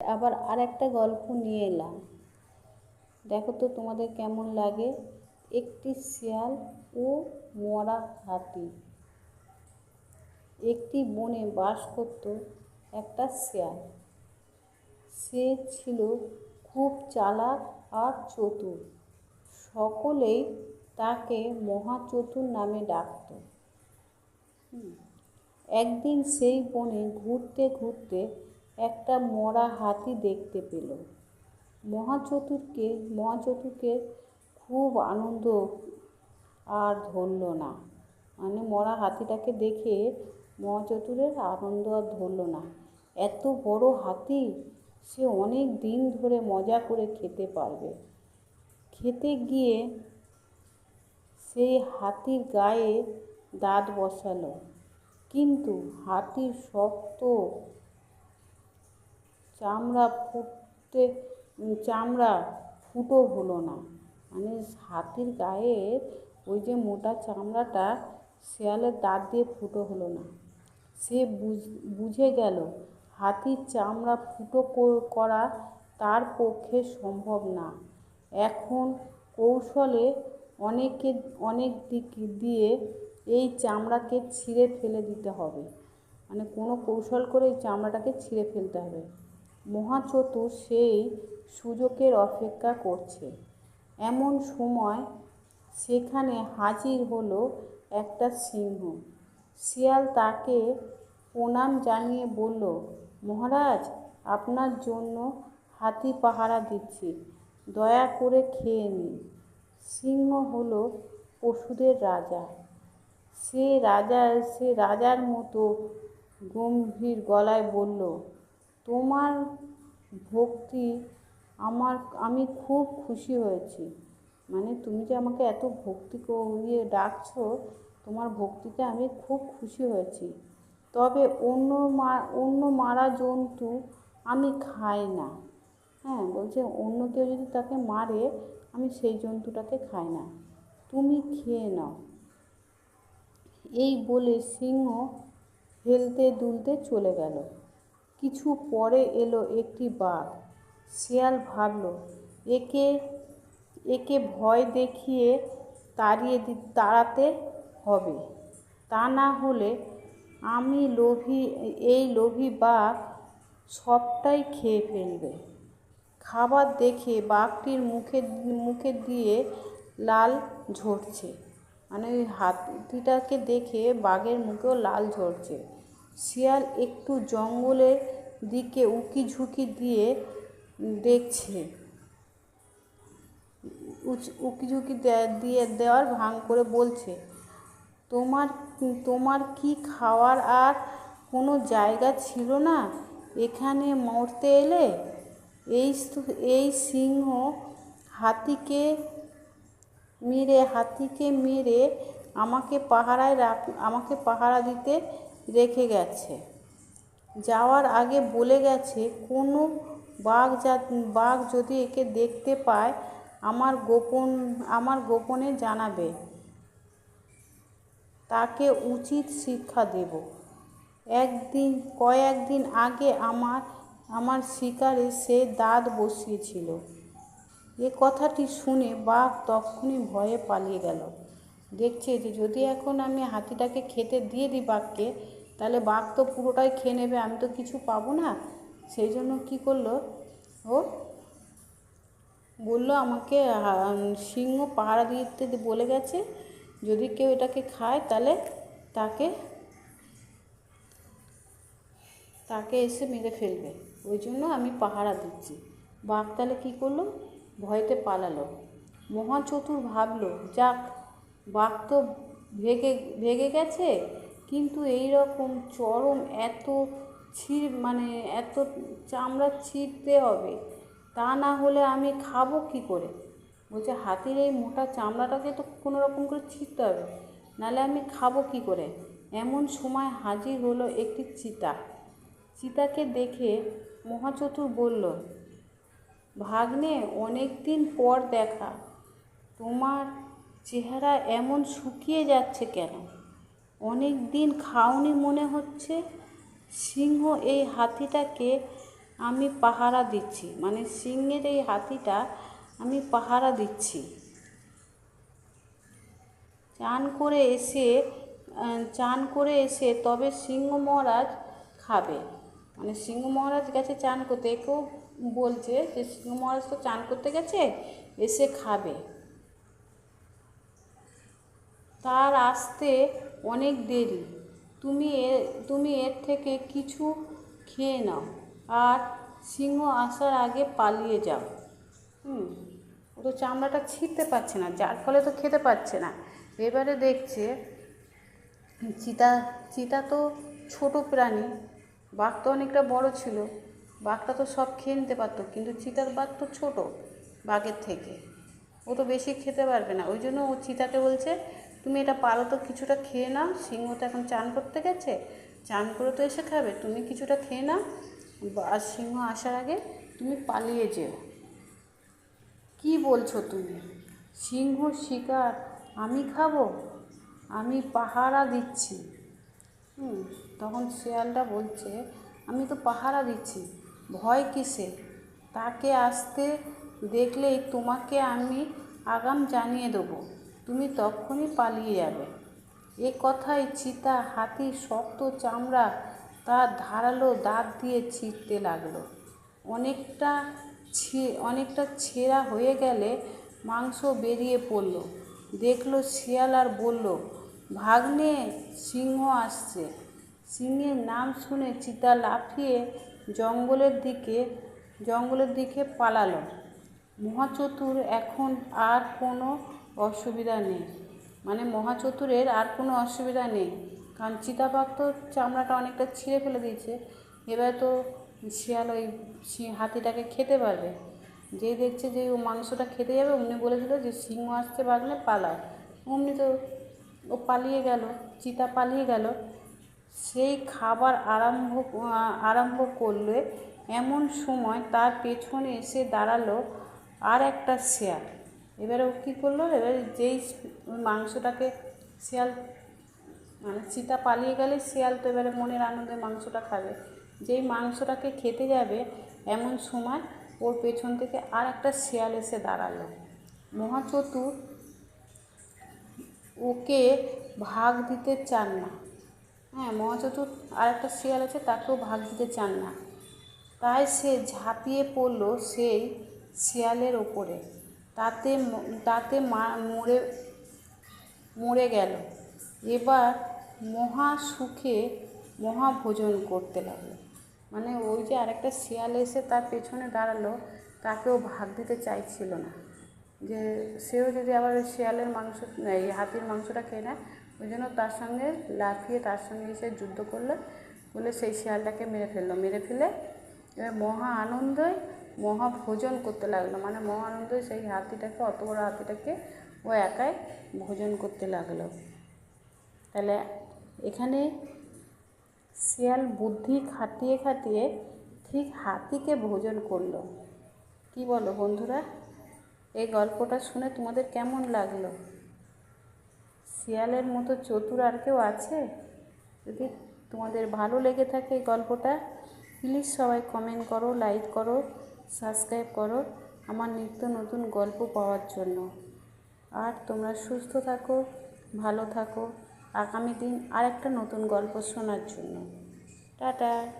আবার আর একটা গল্প নিয়ে এলাম। দেখো তো তোমাদের কেমন লাগে? একটি শিয়াল ও মরা হাতি। একটি বনে বাস করত একটা শিয়াল। সে ছিল খুব চালাক আর চতুর। সকলেই তাকে মহাচতুর নামে ডাকত। একদিন সেই বনে ঘুরতে ঘুরতে একটা মরা হাতি দেখতে পেল। মহাচতুরকে মহাচতুরকে খুব আনন্দ আর ধরল না। মানে মরা হাতিটাকে দেখে মহাচতুরের আনন্দ আর ধরল না। এত বড় হাতি, সে অনেক দিন ধরে মজা করে খেতে পারবে। খেতে গিয়ে সেই হাতির গায়ে দাঁত বসালো। কিন্তু হাতির শক্ত চামড়া ফুটতে চামড়া ফুটো হলো না। মানে হাতির গায়ের ওই যে মোটা চামড়াটা শেয়ালের দাঁত দিয়ে ফুটো হলো না। সে বুঝে গেল হাতির চামড়া ফুটো করা তার পক্ষে সম্ভব না। এখন কৌশলে অনেকে, অনেক দিক দিয়ে এই চামড়াকে ছিঁড়ে ফেলে দিতে হবে। মানে কোনো কৌশল করে এই চামড়াটাকে ছিঁড়ে ফেলতে হবে। মহাচতুর সেই সুযোগের অপেক্ষা করছে। এমন সময় সেখানে হাজির হলো একটা সিংহ। শিয়াল তাকে প্রণাম জানিয়ে বলল, মহারাজ, আপনার জন্য হাতি পাহারা দিচ্ছি। দয়া করে খেয়ে নিন। সিংহ হলো পশুদের রাজা। সে রাজা, সে রাজার মতো গম্ভীর গলায় বলল তোমার ভক্তি আমার, আমি খুব খুশি হয়েছি। মানে তুমি যে আমাকে এত ভক্তি ইয়ে ডাকছো, তোমার ভক্তিতে আমি খুব খুশি হয়েছি। তবে অন্য মা, অন্য মারা জন্তু আমি খাই না। হ্যাঁ বলছে অন্য কেউ যদি তাকে মারে, আমি সেই জন্তুটাকে খাই না। তুমি খেয়ে নাও। এই বলে সিংহ হেলতে দুলতে চলে গেল। কিছু পরে এলো একটি বাঘ। শিয়াল ভাবল, একে একে ভয় দেখিয়ে তাড়িয়ে দি, তাড়াতে হবে। তা না হলে আমি লোভী, এই লোভী বাঘ সবটাই খেয়ে ফেলবে খাবার দেখে বাঘটির মুখে মুখে দিয়ে লাল ঝরছে। মানে ওই হাতিটাকে দেখে বাঘের মুখেও লাল ঝরছে। শিয়াল একটু জঙ্গলের দিকে উকি ঝুঁকি দিয়ে দেখছে। উকি ঝুঁকি দিয়ে দেওয়ার ভাঙ করে বলছে, তোমার তোমার কি খাওয়ার আর কোনো জায়গা ছিল না? এখানে মরতে এলে এই এই সিংহ হাতিকে মেরে হাতিকে মেরে আমাকে পাহারায় রাখ আমাকে পাহারা দিতে রেখে গেছে। যাওয়ার আগে বলে গেছে, কোনো বাঘ যা বাঘ যদি একে দেখতে পায়, আমার গোপন, আমার গোপনে জানাবে। তাকে উচিত শিক্ষা দেব। একদিন, কয়েকদিন আগে আমার আমার শিকারে সে দাঁত বসিয়েছিল। এ কথাটি শুনে বাঘ তখনই ভয়ে পালিয়ে গেল। দেখছে যে যদি এখন আমি হাতিটাকে খেতে দিয়ে দিই বাঘকে, তাহলে বাঘ তো পুরোটাই খেয়ে নেবে, আমি তো কিছু পাবো না। সেই জন্য কী করল? ও বলল আমাকে সিংহ পাহারা দিতে বলে গেছে, যদি কেউ এটাকে খায় তাহলে তাকে তাকে এসে মেরে ফেলবে। ওই জন্য আমি পাহারা দিচ্ছি। বাঘ তাহলে কী করল? ভয়তে পালালো। মহাচতুর ভাবলো, যাক বাঘ তো ভেগে ভেগে গেছে, কিন্তু এই রকম চরম এত ছিঁড় মানে এত চামড়া ছিঁড়তে হবে, তা না হলে আমি খাব কী করে? বলছে, হাতির এই মোটা চামড়াটাকে তো কোনো রকম করে ছিঁড়তে হবে, নাহলে আমি খাব কী করে? এমন সময় হাজির হলো একটি চিতা। চিতাকে দেখে মহাচতুর বলল, ভাগ্নে অনেক দিন পর দেখা। তোমার চেহারা এমন শুকিয়ে যাচ্ছে কেন? অনেক দিন খাওনি মনে হচ্ছে, সিংহ এই হাতিটাকে আমি পাহারা দিচ্ছি। মানে সিংহের এই হাতিটা আমি পাহারা দিচ্ছি। চান করে এসে চান করে এসে তবে সিংহ মহারাজ খাবে। মানে সিংহ মহারাজ গেছে চান করতে। একেও বলছে যে সিংহ মহারাজ তো চান করতে গেছে, এসে খাবে। তার আসতে অনেক দেরি। তুমি এ, তুমি এর থেকে কিছু খেয়ে নাও আর সিংহ আসার আগে পালিয়ে যাও। হুম, ও তো চামড়াটা ছিঁড়তে পারছে না, যার ফলে তো খেতে পারছে না। এবারে দেখছে চিতা চিতা তো ছোট প্রাণী, বাঘ তো অনেকটা বড় ছিল। বাঘটা তো সব খেয়ে নিতে পারতো, কিন্তু চিতার বাঘ তো ছোট বাঘের থেকে। ও তো বেশি খেতে পারবে না, ওই জন্য ও চিতাকে বলছে তুমি এটা পারো তো কিছুটা খেয়ে নাও, সিংহ তো এখন চান করতে গেছে, চান করে তো এসে খাবে, তুমি কিছুটা খেয়ে নাও আর সিংহ আসার আগে তুমি পালিয়ে যেও। কি বলছো তুমি? সিংহ শিকার, আমি খাব? আমি পাহারা দিচ্ছি। হুম, তখন শেয়ালটা বলছে, আমি তো পাহারা দিচ্ছি, ভয় কিসে? তাকে আসতে দেখলেই তোমাকে আমি আগাম জানিয়ে দেবো। তুমি তখনই পালিয়ে যাবে। এ কথায় চিতা হাতির শক্ত চামড়া তার ধারালো দাঁত দিয়ে ছিঁড়তে লাগল। অনেকটা অনেকটা ছেঁড়া হয়ে গেলে মাংস বেরিয়ে পড়ল। দেখল শিয়াল আর বলল, ভাগ্নে, সিংহ আসছে। সিংহের নাম শুনে চিতা লাফিয়ে জঙ্গলের দিকে জঙ্গলের দিকে পালালো। মহাচতুর এখন আর কোনো অসুবিধা নেই। মানে মহাচতুরের আর কোনো অসুবিধা নেই। কারণ চিতাবাঘ তো চামড়াটা অনেকটা ছিঁড়ে ফেলে দিয়েছে। এবার তো শিয়াল ওই হাতিটাকে খেতে পারবে। যেই দেখছে যে ও মাংসটা খেতে যাবে, অমনি বলে দিল যে সিংহ আসছে বাগলে পালাও। অমনি তো ও পালিয়ে গেল, চিতা পালিয়ে গেল। সেই খাবার আরম্ভ আরম্ভ করলে এমন সময় তার পেছনে এসে দাঁড়াল আর একটা শেয়াল। এবারে ও কী করল? এবারে যেই মাংসটাকে শিয়াল মানে চিতা পালিয়ে গেলে শিয়াল তো এবারে মনের আনন্দে মাংসটা খাবে। যেই মাংসটাকে খেতে যাবে এমন সময় ওর পেছন থেকে আর একটা শিয়াল এসে দাঁড়াল। মহাচতুর ওকে ভাগ দিতে চান না। হ্যাঁ মহাচতুর আর একটা শিয়াল আছে, তাকেও ভাগ দিতে চান না। তাই সে ঝাঁপিয়ে পড়ল সেই শিয়ালের ওপরে। তাতে তাতে মরে মরে গেল। এবার মহা সুখে মহাভোজন করতে লাগল। মানে ওই যে আরেকটা শিয়াল এসে তার পেছনে দাঁড়াল, তাকেও ভাগ দিতে চাইছিল না। যে সেও যদি আবার শিয়ালের মাংস, এই হাতির মাংসটা খেয়ে নেয়, ওই জন্য তার সঙ্গে লাফিয়ে তার সঙ্গে এসে যুদ্ধ করল, বলে সেই শিয়ালটাকে মেরে ফেলল। মেরে ফেলে এবার মহা আনন্দে মহা ভোজন করতে লাগল। মানে মহা আনন্দে, সেই হাতিটাকে অত বড় হাতিটাকে ও একাই ভোজন করতে লাগল। তাহলে এখানে শিয়াল বুদ্ধি খাটিয়ে খাটিয়ে ঠিক হাতিকে ভোজন করল। কি বলো বন্ধুরা? এই গল্পটা শুনে তোমাদের কেমন লাগল? শিয়ালের মতো চতুর আর কেউ আছে? যদি তোমাদের ভালো লেগে থাকে এই গল্পটা প্লিজ সবাই কমেন্ট করো লাইক করো সাবস্ক্রাইব করো আমার নিত্য নতুন গল্প পাওয়ার জন্য। আর তোমরা সুস্থ থাকো, ভালো থাকো। আগামী দিন আরেকটা নতুন গল্প শোনার জন্য। টাটা।